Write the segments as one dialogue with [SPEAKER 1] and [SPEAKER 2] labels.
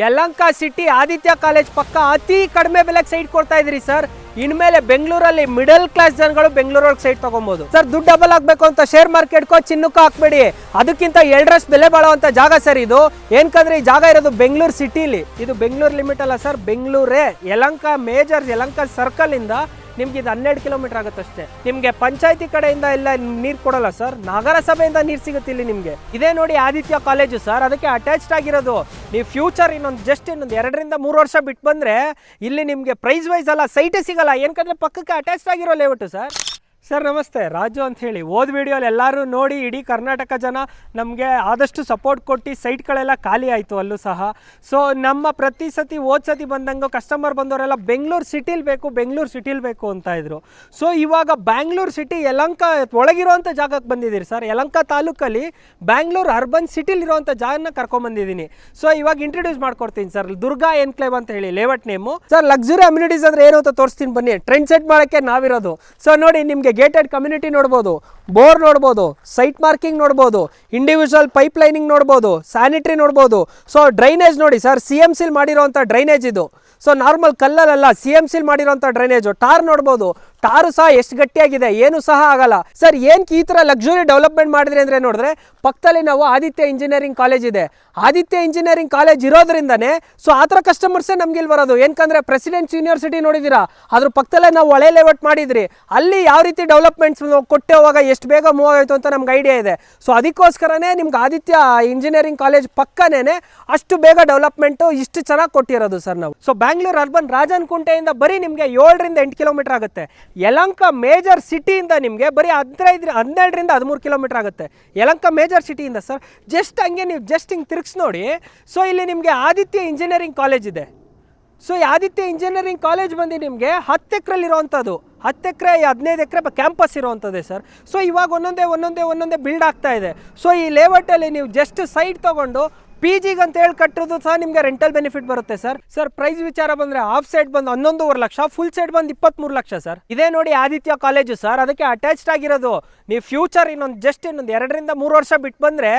[SPEAKER 1] Yelahanka city Aditya college ಪಕ್ಕ ಅತಿ ಕಡಿಮೆ ಬೆಲೆಗೆ ಸೈಟ್ ಕೊಡ್ತಾ ಇದ್ರಿ ಸರ್ ಇನ್ಮೇಲೆ ಬೆಂಗಳೂರಲ್ಲಿ ಮಿಡಲ್ ಕ್ಲಾಸ್ ಜನಗಳು ಬೆಂಗಳೂರೊಳಗೆ ಸೈಟ್ ತಗೊಬಹುದು ಸರ್ ದುಡ್ಡು ಡಬಲ್ ಆಗಬೇಕು ಅಂತ ಶೇರ್ ಮಾರ್ಕೆಟ್ಕೋ ಚಿನ್ನಕ್ಕೂ ಹಾಕ್ಬೇಡಿ. ಅದಕ್ಕಿಂತ ಎರಡರಷ್ಟು ಬೆಲೆ ಬಾಳುವಂತ ಜಾಗ ಸರ್ ಇದು. ಏನ್ಕಂದ್ರೆ ಈ ಜಾಗ ಇರೋದು ಬೆಂಗಳೂರು ಸಿಟಿಲಿ ಇದು ಬೆಂಗಳೂರು ಲಿಮಿಟ್ ಅಲ್ಲ ಸರ್ ಬೆಂಗಳೂರೇ. ಯಲಂಕ ಮೇಜರ್ ಯಲಂಕ ಸರ್ಕಲ್ ಇಂದ ನಿಮ್ಗೆ ಇದು ಹನ್ನೆರಡು ಕಿಲೋಮೀಟರ್ ಆಗುತ್ತೆ ಅಷ್ಟೇ. ನಿಮ್ಗೆ ಪಂಚಾಯತಿ ಕಡೆಯಿಂದ ಎಲ್ಲ ನೀರು ಕೊಡಲ್ಲ ಸರ್. ನಗರಸಭೆಯಿಂದ ನೀರು ಸಿಗುತ್ತೆ ಇಲ್ಲಿ ನಿಮ್ಗೆ. ಇದೇ ನೋಡಿ ಆದಿತ್ಯ ಕಾಲೇಜು ಸರ್, ಅದಕ್ಕೆ ಅಟ್ಯಾಚ್ಡ್ ಆಗಿರೋದು. ನೀವು ಫ್ಯೂಚರ್ ಇನ್ನೊಂದು ಜಸ್ಟ್ ಇನ್ನೊಂದು ಎರಡರಿಂದ ಮೂರು ವರ್ಷ ಬಿಟ್ಟು ಬಂದ್ರೆ ಇಲ್ಲಿ ನಿಮ್ಗೆ ಪ್ರೈಸ್ ವೈಸ್ ಅಲ್ಲ ಸೈಟೇ ಸಿಗಲ್ಲ. ಏನಕಂದ್ರೆ ಪಕ್ಕಕ್ಕೆ ಅಟ್ಯಾಚ್ಡ್ ಆಗಿರೋ ಲೇಔಟು ಸರ್. ಸರ್ ನಮಸ್ತೆ, ರಾಜು ಅಂತ ಹೇಳಿ. ಓದ್ ವಿಡಿಯೋಲಿ ಎಲ್ಲರೂ ನೋಡಿ ಇಡೀ ಕರ್ನಾಟಕ ಜನ ನಮಗೆ ಆದಷ್ಟು ಸಪೋರ್ಟ್ ಕೊಟ್ಟು ಸೈಟ್ಗಳೆಲ್ಲ ಖಾಲಿ ಆಯಿತು ಅಲ್ಲೂ ಸಹ. ಸೊ ನಮ್ಮ ಪ್ರತಿ ಸತಿ ಓದ್ ಸತಿ ಬಂದಂಗೆ ಕಸ್ಟಮರ್ ಬಂದವರೆಲ್ಲ ಬೆಂಗಳೂರು ಸಿಟಿಲಿ ಬೇಕು, ಬೆಂಗಳೂರು ಸಿಟಿಲಿ ಬೇಕು ಅಂತ ಇದ್ರು. ಸೊ ಇವಾಗ ಬ್ಯಾಂಗ್ಳೂರು ಸಿಟಿ ಯಲಂಕ ಒಳಗಿರುವಂಥ ಜಾಗಕ್ಕೆ ಬಂದಿದ್ದೀರಿ ಸರ್. ಯಲಂಕ ತಾಲೂಕಲ್ಲಿ ಬ್ಯಾಂಗ್ಳೂರು ಅರ್ಬನ್ ಸಿಟಿಲಿರುವಂಥ ಜಾಗನ ಕರ್ಕೊಂಬಂದಿದ್ದೀನಿ. ಸೊ ಇವಾಗ ಇಂಟ್ರೊಡ್ಯೂಸ್ ಮಾಡ್ಕೊಡ್ತೀನಿ ಸರ್. ದುರ್ಗಾ ಎನ್ಕ್ಲೇವ್ ಅಂತ ಹೇಳಿ, layout name. Sir luxury amenities ಅಂದರೆ ಏನು ಅಂತ ತೋರಿಸ್ತೀನಿ ಬನ್ನಿ. ಟ್ರೆಂಡ್ ಸೆಟ್ ಮಾಡೋಕ್ಕೆ ನಾವಿರೋದು. ಸೊ ನೋಡಿ, ನಿಮಗೆ ಗೇಟೆಡ್ ಕಮ್ಯುನಿಟಿ ನೋಡ್ಬೋದು ಬೋರ್ ನೋಡ್ಬೋದು ಸೈಟ್ ಮಾರ್ಕಿಂಗ್ ನೋಡ್ಬೋದು ಇಂಡಿವಿಜುವಲ್ ಪೈಪ್ ಲೈನಿಂಗ್ ನೋಡ್ಬೋದು ಸ್ಯಾನಿಟ್ರಿ ನೋಡ್ಬೋದು. ಸೊ ಡ್ರೈನೇಜ್ ನೋಡಿ ಸರ್ ಸಿ ಎಂ ಸಿಲ್ ಮಾಡಿರೋಂಥ ಡ್ರೈನೇಜ್ ಇದು. ಸೊ ನಾರ್ಮಲ್ ಕಲ್ಲಲ್ಲ ಸಿ ಎಂ ಸಿಲ್ ಮಾಡಿರೋಂಥ ಡ್ರೈನೇಜು ಟಾರ್ ನೋಡ್ಬೋದು. ಟಾರು ಸಹ ಎಷ್ಟು ಗಟ್ಟಿಯಾಗಿದೆ, ಏನು ಸಹ ಆಗಲ್ಲ. ಸರ್ ಏನಕ್ಕೆ ಈ ಥರ ಲಕ್ಸುರಿ ಡೆವಲಪ್ಮೆಂಟ್ ಮಾಡಿದ್ರಿ ಅಂದರೆ ನೋಡಿದ್ರೆ, ಪಕ್ಕದಲ್ಲಿ ನಾವು ಆದಿತ್ಯ ಇಂಜಿನಿಯರಿಂಗ್ ಕಾಲೇಜ್ ಇದೆ. ಆದಿತ್ಯ ಇಂಜಿನಿಯರಿಂಗ್ ಕಾಲೇಜ್ ಇರೋದ್ರಿಂದನೇ ಸೊ ಆ ಥರ ಕಸ್ಟಮರ್ಸೇ ನಮ್ಗೆ ಇಲ್ಲಿ ಬರೋದು. ಏನಕಂದ್ರೆ ಪ್ರೆಸಿಡೆಂಟ್ಸ್ ಯೂನಿವರ್ಸಿಟಿ ನೋಡಿದ್ದೀರಾ? ಅದ್ರ ಪಕ್ಕದಲ್ಲೇ ನಾವು ಒಳೆ ಲೇಔಟ್ ಮಾಡಿದ್ರಿ. ಅಲ್ಲಿ ಯಾವ ರೀತಿ ಡೆವಲಪ್ಮೆಂಟ್ಸ್ ಕೊಟ್ಟೆ ಹೋಗ ಎಷ್ಟು ಬೇಗ ಮೂವ್ ಆಯಿತು ಅಂತ ನಮ್ಗೆ ಐಡಿಯಾ ಇದೆ. ಸೊ ಅದಕ್ಕೋಸ್ಕರನೇ ನಿಮ್ಗೆ ಆದಿತ್ಯ ಇಂಜಿನಿಯರಿಂಗ್ ಕಾಲೇಜ್ ಪಕ್ಕನೇ ಅಷ್ಟು ಬೇಗ ಡೆವಲಪ್ಮೆಂಟು ಇಷ್ಟು ಚೆನ್ನಾಗಿ ಕೊಟ್ಟಿರೋದು ಸರ್ ನಾವು. ಸೊ ಬ್ಯಾಂಗ್ಳೂರ್ ಅರ್ಬನ್ ರಾಜನಕುಂಟೆಯಿಂದ ಬರೀ ನಿಮಗೆ ಏಳರಿಂದ ಎಂಟು ಕಿಲೋಮೀಟರ್ ಆಗುತ್ತೆ. ಯಲಂಕ ಮೇಜರ್ ಸಿಟಿಯಿಂದ ನಿಮಗೆ ಬರೀ ಹದಿನೈದು ಹನ್ನೆರಡರಿಂದ ಹದಿಮೂರು ಕಿಲೋಮೀಟರ್ ಆಗುತ್ತೆ. ಯಲಂಕ ಮೇಜರ್ ಸಿಟಿಯಿಂದ ಸರ್ ಜಸ್ಟ್ ಹಂಗೆ ನೀವು ಜಸ್ಟ್ ಹಿಂಗೆ ತಿರುಗಿಸಿ ನೋಡಿ. ಸೊ ಇಲ್ಲಿ ನಿಮಗೆ ಆದಿತ್ಯ ಇಂಜಿನಿಯರಿಂಗ್ ಕಾಲೇಜ್ ಇದೆ. ಸೊ ಆದಿತ್ಯ ಇಂಜಿನಿಯರಿಂಗ್ ಕಾಲೇಜ್ ಬಂದು ನಿಮಗೆ ಹತ್ತು ಎಕ್ರೆಲಿರುವಂಥದ್ದು ಹತ್ತು ಎಕರೆ, ಹದಿನೈದು ಎಕರೆ ಕ್ಯಾಂಪಸ್ ಇರುವಂಥದ್ದೇ ಸರ್. ಸೊ ಇವಾಗ ಒಂದೊಂದೇ ಒಂದೊಂದೇ ಒಂದೊಂದೇ ಬಿಲ್ಡ್ ಆಗ್ತಾ ಇದೆ. ಸೊ ಈ ಲೇಔಟಲ್ಲಿ ನೀವು ಜಸ್ಟ್ ಸೈಟ್ ತೊಗೊಂಡು ಪಿ ಜಿಗೆ ಅಂತ ಹೇಳಿ ಕಟ್ಟೋದು ಸಹ ನಿಮಗೆ ರೆಂಟಲ್ ಬೆನಿಫಿಟ್ ಬರುತ್ತೆ ಸರ್ ಸರ್ ಪ್ರೈಸ್ ವಿಚಾರ ಬಂದರೆ ಆಫ್ ಸೈಡ್ ಬಂದು ಹನ್ನೊಂದೂವರೆ ಲಕ್ಷ ಫುಲ್ ಸೈಡ್ ಬಂದು ಇಪ್ಪತ್ತ್ಮೂರು ಲಕ್ಷ ಸರ್ ಇದೇ ನೋಡಿ ಆದಿತ್ಯ ಕಾಲೇಜು ಸರ್ ಅದಕ್ಕೆ ಅಟ್ಯಾಚ್ಡ್ ಆಗಿರೋದು. ನೀವು ಫ್ಯೂಚರ್ ಇನ್ನೊಂದು ಜಸ್ಟ್ ಇನ್ನೊಂದು ಎರಡರಿಂದ ಮೂರು ವರ್ಷ ಬಿಟ್ಟು ಬಂದರೆ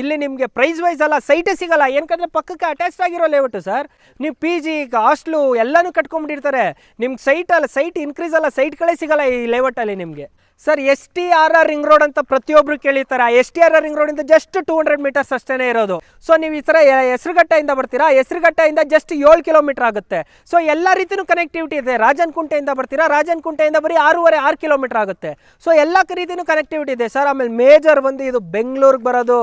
[SPEAKER 1] ಇಲ್ಲಿ ನಿಮಗೆ ಪ್ರೈಸ್ ವೈಸ್ ಅಲ್ಲ ಸೈಟೇ ಸಿಗಲ್ಲ. ಏನಕಂದ್ರೆ ಪಕ್ಕಕ್ಕೆ ಅಟ್ಯಾಚ್ಡ್ ಆಗಿರೋ ಲೇಔಟು ಸರ್ ನೀವು ಪಿ ಜಿ ಹಾಸ್ಟ್ಲು ಎಲ್ಲನೂ ಕಟ್ಕೊಂಡ್ಬಿಟ್ಟಿರ್ತಾರೆ. ನಿಮ್ಗೆ ಸೈಟ್ ಅಲ್ಲ ಸೈಟ್ ಇನ್ಕ್ರೀಸ್ ಅಲ್ಲ ಸೈಟ್ಗಳೇ ಸಿಗಲ್ಲ ಈ ಲೇಔಟಲ್ಲಿ ನಿಮಗೆ. Sir, S T R R ring road ಅಂತ ಪ್ರತಿಯೊಬ್ರು ಕೇಳಿರ್ತಾರೆ. S T R R ring ರೋಡಿಂದ ಜಸ್ಟ್ ಟೂ ಹಂಡ್ರೆಡ್ ಮೀಟರ್ಸ್ ಅಷ್ಟೇ ಇರೋದು. ಸೊ ನೀವು ಈ ಥರ ಹೆಸರುಘಟ್ಟೆಯಿಂದ ಬರ್ತೀರಾ? ಹೆಸರುಘಟ್ಟೆಯಿಂದ ಜಸ್ಟ್ ಏಳು ಕಿಲೋಮೀಟರ್ ಆಗುತ್ತೆ. ಸೊ ಎಲ್ಲ ರೀತಿಯೂ ಕನೆಕ್ಟಿವಿಟಿ ಇದೆ. ರಾಜನ್ಕುಂಟೆಯಿಂದ ಬರ್ತೀರಾ? ರಾಜನಕುಂಟೆಯಿಂದ ಬರೀ ಆರೂವರೆ, ಆರು ಕಿಲೋಮೀಟರ್ ಆಗುತ್ತೆ. ಸೊ ಎಲ್ಲ ರೀತಿಯೂ ಕನೆಕ್ಟಿವಿಟಿ ಇದೆ. ಸರ್ ಆಮೇಲೆ ಮೇಜರ್ ಬಂದು ಇದು ಬೆಂಗಳೂರಿಗೆ ಬರೋದು.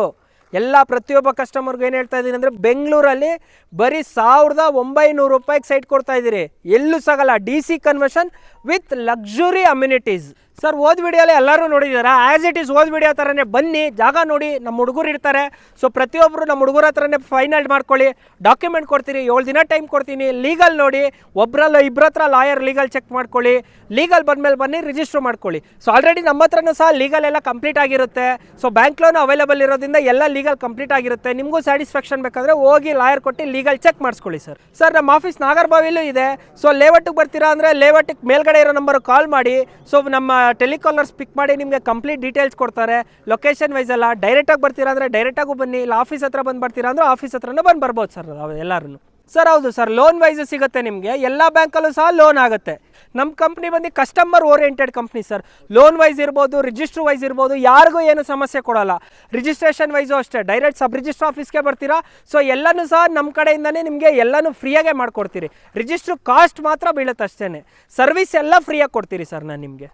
[SPEAKER 1] ಎಲ್ಲ ಪ್ರತಿಯೊಬ್ಬ ಕಸ್ಟಮರ್ಗೂ ಏನು ಹೇಳ್ತಾ ಇದ್ದೀನಿ ಅಂದರೆ, ಬೆಂಗಳೂರಲ್ಲಿ ಬರೀ ಸಾವಿರದ ಒಂಬೈನೂರು ರೂಪಾಯಿಗೆ ಸೈಟ್ ಕೊಡ್ತಾ ಇದ್ದೀರಿ. ಎಲ್ಲೂ ಸಾಗಲ್ಲ. D C conversion with luxury amenities sir old ವಿಡಿಯೋಲಿ ಎಲ್ಲರೂ ನೋಡಿದ್ದೀರಾ? As it is old video ಥರನೇ ಬನ್ನಿ, ಜಾಗ ನೋಡಿ, ನಮ್ಮ ಹುಡುಗರು ಇರ್ತಾರೆ. ಸೊ ಪ್ರತಿಯೊಬ್ಬರು ನಮ್ಮ ಹುಡುಗರ ಹತ್ರನೇ ಫೈನಲ್ ಮಾಡ್ಕೊಳ್ಳಿ. ಡಾಕ್ಯುಮೆಂಟ್ ಕೊಡ್ತೀರಿ ಏಳು ದಿನ ಟೈಮ್ ಕೊಡ್ತೀನಿ. ಲೀಗಲ್ ನೋಡಿ ಒಬ್ಬರಲ್ಲ ಇಬ್ಬರ ಹತ್ರ ಲಾಯರ್ ಲೀಗಲ್ ಚೆಕ್ ಮಾಡ್ಕೊಳ್ಳಿ. ಲೀಗಲ್ ಬಂದಮೇಲೆ ಬನ್ನಿ ರಿಜಿಸ್ಟರ್ ಮಾಡ್ಕೊಳ್ಳಿ. ಸೊ ಆಲ್ರೆಡಿ ನಮ್ಮ ಹತ್ರನೂ ಸಹ ಲೀಗಲ್ ಎಲ್ಲ ಕಂಪ್ಲೀಟ್ ಆಗಿರುತ್ತೆ. ಸೊ ಬ್ಯಾಂಕ್ ಲೋನ್ ಅವೈಲೇಬಲ್ ಇರೋದ್ರಿಂದ ಎಲ್ಲ ಲೀಗಲ್ ಕಂಪ್ಲೀಟ್ ಆಗಿರುತ್ತೆ. ನಿಮಗೂ ಸ್ಯಾಟಿಸ್ಫ್ಯಾಕ್ಷನ್ ಬೇಕಾದರೆ ಹೋಗಿ ಲಾಯರ್ ಕೊಟ್ಟು ಲೀಗಲ್ ಚೆಕ್ ಮಾಡಿಸ್ಕೊಳ್ಳಿ ಸರ್ ಸರ್ ನಮ್ಮ ಆಫೀಸ್ ನಾಗರ್ಬಾವಿಲೂ ಇದೆ. ಸೊ ಲೇಔಟಿಗೆ ಬರ್ತೀರಾ ಅಂದರೆ ಲೇಔಟಿಗೆ ಮೇಲ್ಗಡೆ ಇರೋ ನಂಬರ್ ಕಾಲ್ ಮಾಡಿ. ಸೊ ನಮ್ಮ ಟೆಲಿಕಾಲರ್ಸ್ ಪಿಕ್ ಮಾಡಿ, ನಿಮಗೆ ಕಂಪ್ಲೀಟ್ ಡೀಟೇಲ್ಸ್ ಕೊಡ್ತಾರೆ. ಲೊಕೇಶನ್ ವೈಸ್ ಎಲ್ಲ ಡೈರೆಕ್ಟಾಗಿ ಬರ್ತೀರಾ ಅಂದರೆ ಡೈರೆಕ್ಟಾಗೂ ಬನ್ನಿ. ಇಲ್ಲ ಆಫೀಸ್ ಹತ್ರ ಬಂದು ಬರ್ತೀರಾ ಅಂದರೆ ಆಫೀಸ್ ಹತ್ರನೂ ಬಂದು ಬರ್ಬೋದು ಸರ್ ಎಲ್ಲರೂ ಸರ್, ಹೌದು ಸರ್ ಲೋನ್ ವೈಸ್ ಸಿಗುತ್ತೆ ನಿಮಗೆ. ಎಲ್ಲ ಬ್ಯಾಂಕಲ್ಲೂ ಸಹ ಲೋನ್ ಆಗುತ್ತೆ. ನಮ್ಮ ಕಂಪ್ನಿ ಬಂದು customer oriented company sir. Loan wise ಇರ್ಬೋದು ರಿಜಿಸ್ಟರ್ ವೈಸ್ ಇರ್ಬೋದು, ಯಾರಿಗೂ ಏನು ಸಮಸ್ಯೆ ಕೊಡಲ್ಲ. ರಿಜಿಸ್ಟ್ರೇಷನ್ ವೈಸು ಅಷ್ಟೇ. ಡೈರೆಕ್ಟ್ ಸಬ್ ರಿಜಿಸ್ಟ್ರ್ ಆಫೀಸ್ಗೆ ಬರ್ತೀರಾ? ಸೊ ಎಲ್ಲನೂ ಸಹ ನಮ್ಮ ಕಡೆಯಿಂದನೇ ನಿಮಗೆ ಎಲ್ಲನೂ ಫ್ರೀಯಾಗೆ ಮಾಡಿಕೊಡ್ತೀರಿ. ರಿಜಿಸ್ಟ್ರ್ ಕಾಸ್ಟ್ ಮಾತ್ರ ಬೀಳುತ್ತೆ ಅಷ್ಟೇ ಸರ್ವಿಸ್ ಎಲ್ಲ ಫ್ರೀಯಾಗಿ ಕೊಡ್ತೀರಿ ಸರ್ ನಾನು ನಿಮಗೆ.